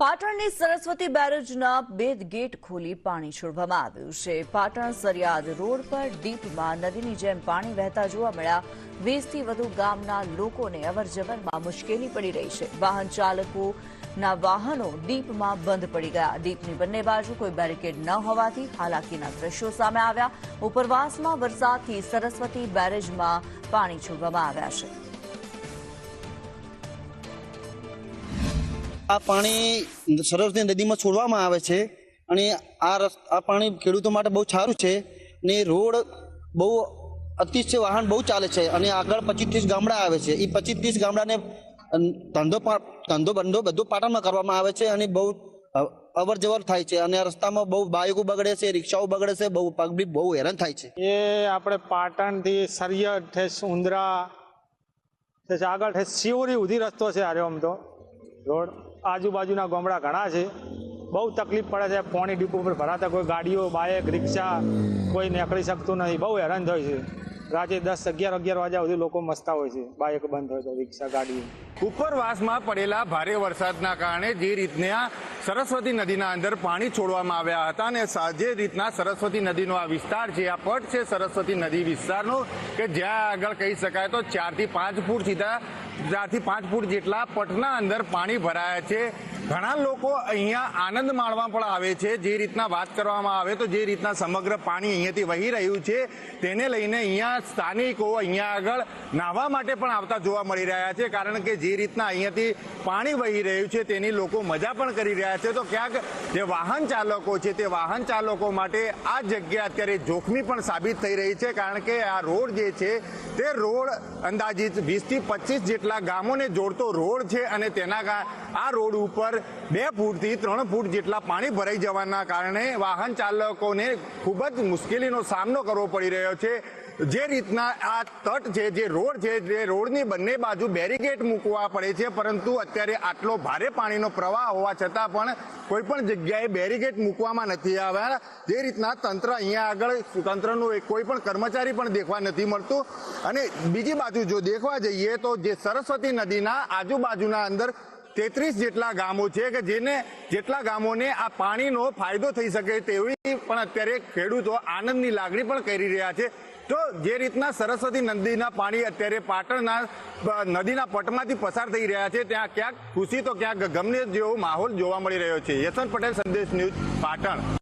પાટણની સરસ્વતી બેરેજના બે ગેટ ખોલી પાણી છોડવામાં આવ્યું છે. પાટણ સરિયાદ રોડ પર ડીપમાં નદીની જેમ પાણી વહેતા જોવા મળ્યા. વીસથી વધુ ગામના લોકોને અવરજવરમાં મુશ્કેલી પડી રહી છે. વાહન ચાલકોના વાહનો ડીપમાં બંધ પડી ગયા. ડીપની બંને બાજુ કોઈ બેરિકેડ ન હોવાથી હાલાકીના દ્રશ્યો સામે આવ્યા. ઉપરવાસમાં વરસાદથી સરસ્વતી બેરેજમાં પાણી છોડવામાં આવ્યા છે. આ પાણી સરસ્વતી નદીમાં છોડવામાં આવે છે અને આ રસ, આ પાણી ખેડૂતો માટે બહુ સારું છે ને રોડ બહુ અતિશય વાહન બહુ ચાલે છે અને આગળ પચીસ ત્રીસ ગામડા આવે છે. એ પચીસ ત્રીસ ગામડાને ધંધો ધંધો બંધો બધું પાટણમાં કરવામાં આવે છે અને બહુ અવર જવર થાય છે અને રસ્તામાં બહુ બાઇકો બગડે છે, રિક્ષાઓ બગડે છે, બહુ પબ્લિક બહુ હેરાન થાય છે. એ આપણે પાટણથી સરિયદ ઠેસ ઉંદરા ઠેસ આગળ ઠેસ શિવરી સુધી રસ્તો છે આર્યો આમ તો, રોડ. આજુબાજુના ગામડા ઘણા છે. બહુ તકલીફ પડે છે. પોણી ડીપો પર ભરાતા કોઈ ગાડીઓ, બાઇક, રિક્ષા, કોઈ નીકળી શકતું નથી. બહુ હેરાન થાય છે. રાતે દસ, અગિયાર અગિયાર વાગ્યા સુધી લોકો મસ્તા હોય છે. બાઇક બંધ હોય તો રિક્ષા ગાડી ઉપરવાસમાં પડેલા ભારે વરસાદના કારણે જે રીતના સરસ્વતી નદીના અંદર પાણી છોડવામાં આવ્યા હતા અને જે રીતના સરસ્વતી નદીનો આ વિસ્તાર છે આ પટ છે સરસ્વતી નદી વિસ્તારનો, કે જ્યાં આગળ કહી શકાય તો ચારથી પાંચ ફૂટ સીધા, ચારથી પાંચ ફૂટ જેટલા પટના અંદર પાણી ભરાયા છે. ઘણા લોકો અહીંયા આનંદ માણવા પણ આવે છે. જે રીતના વાત કરવામાં આવે તો જે રીતના સમગ્ર પાણી અહીંયાથી વહી રહ્યું છે, તેને લઈને અહીંયા સ્થાનિકો અહીંયા આગળ નાહવા માટે પણ આવતા જોવા મળી રહ્યા છે. કારણ કે જે રીતના અહીંયાથી પાણી વહી રહ્યું છે તેની લોકો મજા પણ કરી રહ્યા છે. તો ક્યાંક જે વાહન ચાલકો છે તે વાહન ચાલકો માટે આ જગ્યા અત્યારે જોખમી પણ સાબિત થઈ રહી છે. કારણ કે આ રોડ જે છે તે રોડ અંદાજિત વીસથી પચીસ જેટલા ગામોને જોડતો રોડ છે અને તેના આ રોડ ઉપર બે ફૂટથી ત્રણ ફૂટ જેટલા પાણી ભરાઈ જવાના કારણે વાહન ચાલકોને ખૂબ જ મુશ્કેલીનો સામનો કરવો પડી રહ્યો છે. જે રીતના આ તટ છે, જે રોડ છે, જે રોડની બંને બાજુ બેરીકેડ મૂકવા પડે છે, પરંતુ અત્યારે આટલો ભારે પાણીનો પ્રવાહ હોવા છતાં પણ કોઈ પણ જગ્યાએ બેરીકેડ મૂકવામાં નથી આવ્યા. જે રીતના તંત્ર અહીંયા આગળ, તંત્રનું કોઈ પણ કર્મચારી પણ દેખવા નથી મળતું. અને બીજી બાજુ જો દેખવા જઈએ તો જે સરસ્વતી નદીના આજુબાજુના અંદર તેત્રીસ જેટલા ગામો છે કે જેને જેટલા ગામોને આ પાણીનો ફાયદો થઈ શકે તેવી પણ અત્યારે ખેડૂતો આનંદની લાગણી પણ કરી રહ્યા છે. તો જે રીતના સરસ્વતી નદીના પાણી અત્યારે પાટણના નદીના પટમાંથી પસાર થઈ રહ્યા છે, ત્યાં ક્યાંક ખુશી તો ક્યાંક ગમને જેવો માહોલ જોવા મળી રહ્યો છે. યશવંત પટેલ, સંદેશ ન્યૂઝ પાટણ.